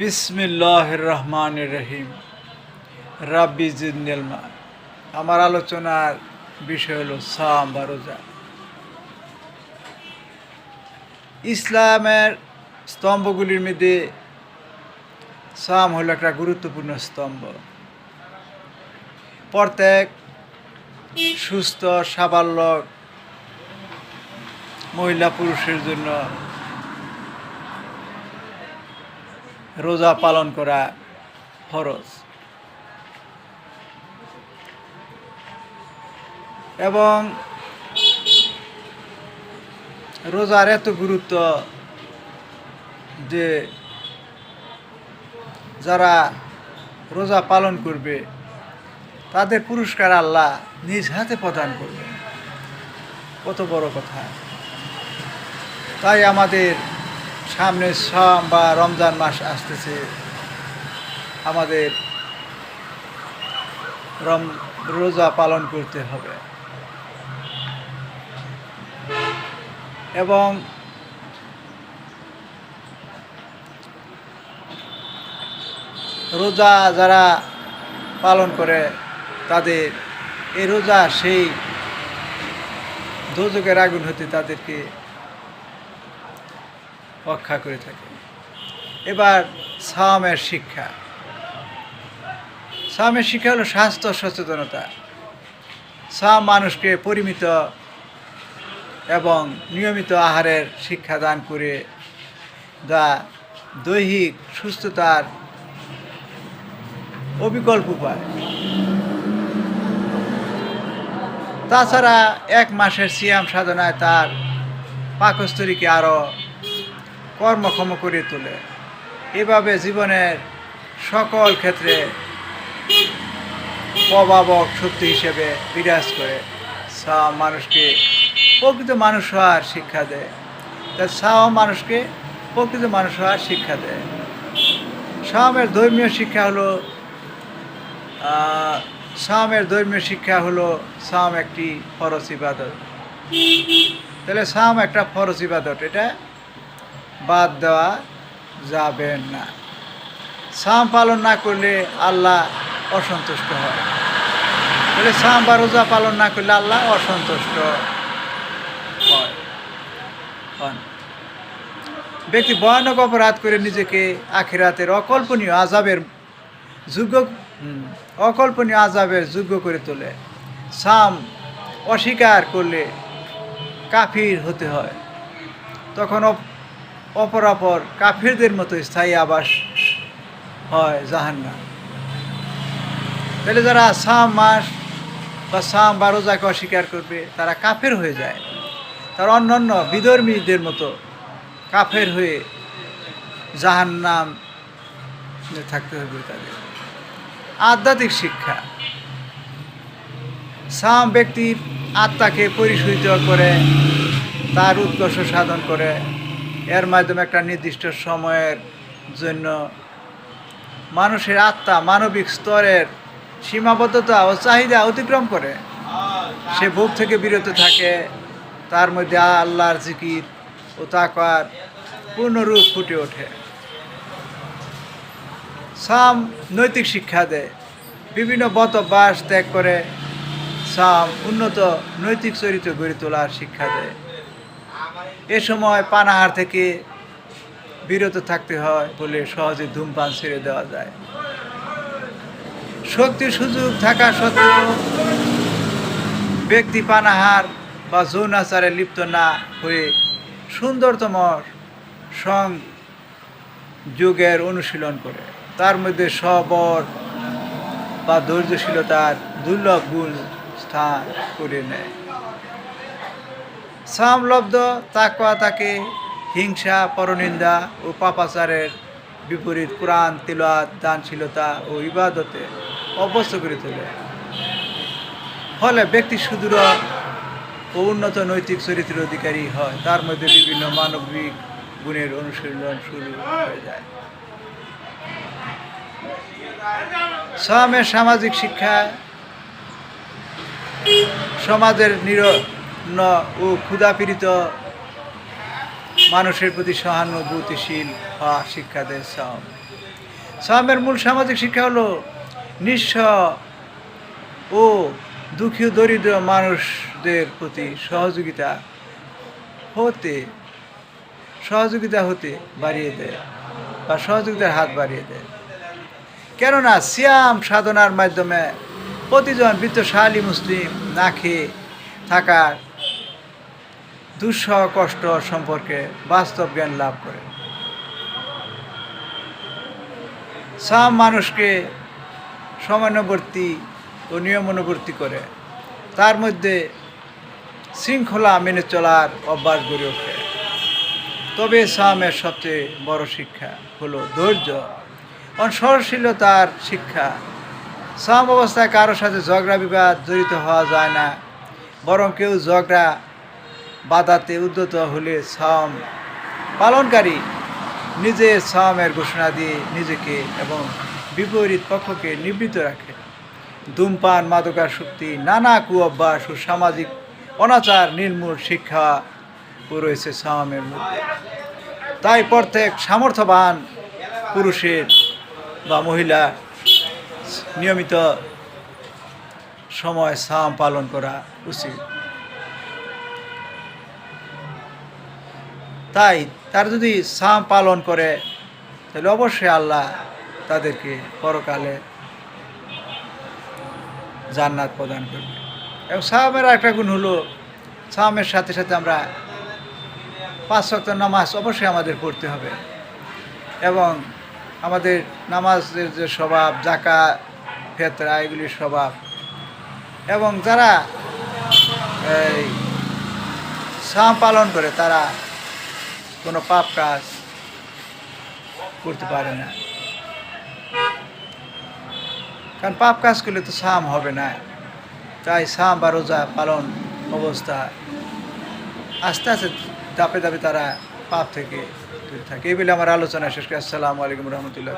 বিসমিল্লাহ রহমান রহিম। রাব্বি জিন্দেলমা আমার আলোচনার বিষয় হলো সাম বা রোজা। ইসলামের স্তম্ভগুলির মধ্যে সাম হলো একটা গুরুত্বপূর্ণ স্তম্ভ। প্রত্যেক সুস্থ সাবাল্য মহিলা পুরুষের জন্য রোজা পালন করা ফরজ। এবং রোজার এত গুরুত্ব যে যারা রোজা পালন করবে, তাদের পুরস্কার আল্লাহ নিজ হাতে প্রদান করবে কত বড় কথা। তাই আমাদের সামনে সাম বা রমজান মাস আসতেছে, আমাদের রম, রোজা পালন করতে হবে। এবং রোজা যারা পালন করে, তাদের, এই রোজা সেই দোজকের আগুন হতে তাদেরকে রক্ষা করে থাকে। এবার সামের শিক্ষা। সামের শিক্ষা হলো স্বাস্থ্য সচেতনতা। সাম মানুষকে পরিমিত এবং নিয়মিত আহারের শিক্ষা দান করে দা দৈহিক সুস্থতার অবিকল্প উপায়। তাছাড়া এক মাসের সিয়াম সাধনায় তার পাকস্তরীকে আরও কর্মক্ষম করে তোলে। এভাবে জীবনের সকল ক্ষেত্রে প্রভাবক শক্তি হিসেবে বিরাজ করে। সাও মানুষকে প্রকৃত মানুষ হওয়ার শিক্ষা দেয়। তা সাও মানুষকে প্রকৃত মানুষ হওয়ার শিক্ষা দেয়। সামের ধর্মীয় শিক্ষা হলো সামের ধর্মীয় শিক্ষা হলো সাম একটি ফরজ ইবাদত। তাহলে সাম একটা ফরজ ইবাদত, এটা বাদ দেওয়া যাবে না। সাম পালন না করলে আল্লাহ অসন্তুষ্ট হয়। তাহলে সাম বা রোজা পালন না করলে আল্লাহ অসন্তুষ্ট হয়। ব্যক্তি ভয়ানক অপরাধ করে নিজেকে আখিরাতের অকল্পনীয় আজাবের যোগ্য অকল্পনীয় আজাবের যোগ্য করে তোলে। সাম অস্বীকার করলে কাফির হতে হয়। তখন অপরাপর কাফিরদের মতো স্থায়ী আবাস হয় জাহান্নাম। তাহলে যারা সাম মাস বা সাম বা রোজাকে অস্বীকার করবে, তারা কাফের হয়ে যায়। তারা অন্যান্য বিধর্মীদের মতো কাফের হয়ে জাহান্নাম থাকতে হবে তাদের। আধ্যাত্মিক শিক্ষা। সাম ব্যক্তির আত্মাকে পরিশুদ্ধ করে, তার উৎকর্ষ সাধন করে এর মাধ্যমে একটা নির্দিষ্ট সময়ের জন্য মানুষের আত্মা মানবিক স্তরের সীমাবদ্ধতা ও চাহিদা অতিক্রম করে। সে ভোগ থেকে বিরত থাকে, তার মধ্যে আল্লাহর জিকির ও তাকার পূর্ণরূপ ফুটে ওঠে। সাম নৈতিক শিক্ষা দেয়, বিভিন্ন বত বাস ত্যাগ করে। সাম উন্নত নৈতিক চরিত্র গড়ে তোলার শিক্ষা দেয়। এ সময় পানাহার থেকে বিরত থাকতে হয় বলে সহজে ধূমপান ছেড়ে দেওয়া যায়। শক্তির সুযোগ থাকা সত্ত্বেও ব্যক্তি পানাহার বা যৌনাচারে লিপ্ত না হয়ে সুন্দরতম সং যোগের অনুশীলন করে। তার মধ্যে সবর বা ধৈর্যশীলতার দুর্লভ গুণ স্থান করে নেয়। সামলব্ধ তাকওয়া তাকে, হিংসা, পরনিন্দা ও পাপাচারের বিপরীত কোরআন তিলাত দানশীলতা ও ইবাদতে অভ্যস্ত করে তোলে। ফলে ব্যক্তি সুদূর ও উন্নত নৈতিক চরিত্রের অধিকারী হয়। তার মধ্যে বিভিন্ন মানবিক গুণের অনুশীলন শুরু হয়ে যায়। সামের সামাজিক শিক্ষা সমাজের নির ন- ও ক্ষুধাপীড়িত মানুষের প্রতি সহানুভূতিশীল হওয়া শিক্ষা দেয় সাম সামের মূল সামাজিক শিক্ষা হলো নিঃস্ব ও দুঃখী দরিদ্র মানুষদের প্রতি সহযোগিতা হতে সহযোগিতা হতে বাড়িয়ে দেয় বা সহযোগিতার হাত বাড়িয়ে দেয়। কেননা সিয়াম সাধনার মাধ্যমে প্রতিজন বৃত্তশালী মুসলিম না খেয়ে থাকার দুঃসহ কষ্ট সম্পর্কে বাস্তব জ্ঞান লাভ করে। সাম মানুষকে সমানুবর্তী ও নিয়মানুবর্তী করে। তার মধ্যে শৃঙ্খলা মেনে চলার অভ্যাস গড়ে ওঠে। তবে সামের সবচেয়ে বড় শিক্ষা হলো ধৈর্য। সহনশীলতার শিক্ষা। সাম অবস্থায় কারোর সাথে ঝগড়া বিবাদ জড়িত হওয়া যায় না। বরং কেউ ঝগড়া বাধাতে উদ্যত হলে সাম পালনকারী নিজে সামের ঘোষণা দিয়ে নিজেকে এবং বিপরীত পক্ষকে নিবৃত রাখে। ধূমপান, মাদকাসক্তি, নানা কুঅভ্যাস ও সামাজিক অনাচার, নির্মূল শিক্ষা রয়েছে সামের মধ্যে। তাই প্রত্যেক সামর্থ্যবান পুরুষের বা মহিলা নিয়মিত সময় সাম পালন করা উচিত। তাই তার যদি সাম পালন করে, তাহলে অবশ্যই আল্লাহ তাদেরকে পরকালে জান্নাত প্রদান করবে। এবং সাহামের একটা গুণ হলো সাহামের সাথে সাথে আমরা পাঁচ শক্ত নামাজ অবশ্যই আমাদের পড়তে হবে। এবং আমাদের নামাজের যে স্বভাব জাকা ফেতরা, এগুলির স্বভাব। এবং যারা এই সাম পালন করে, তারা কোনো পাপ কাজ করতে পারে না। কারণ পাপ কাজ করলে তো সাম হবে না। তাই সাম বা রোজা পালন অবস্থা আস্তে আস্তে দাপে দাপে তারা পাপ থেকে দূরে থাকে। এই বলে আমার আলোচনা শেষ করে। আসসালামু আলাইকুম রহমতুল্লাহ।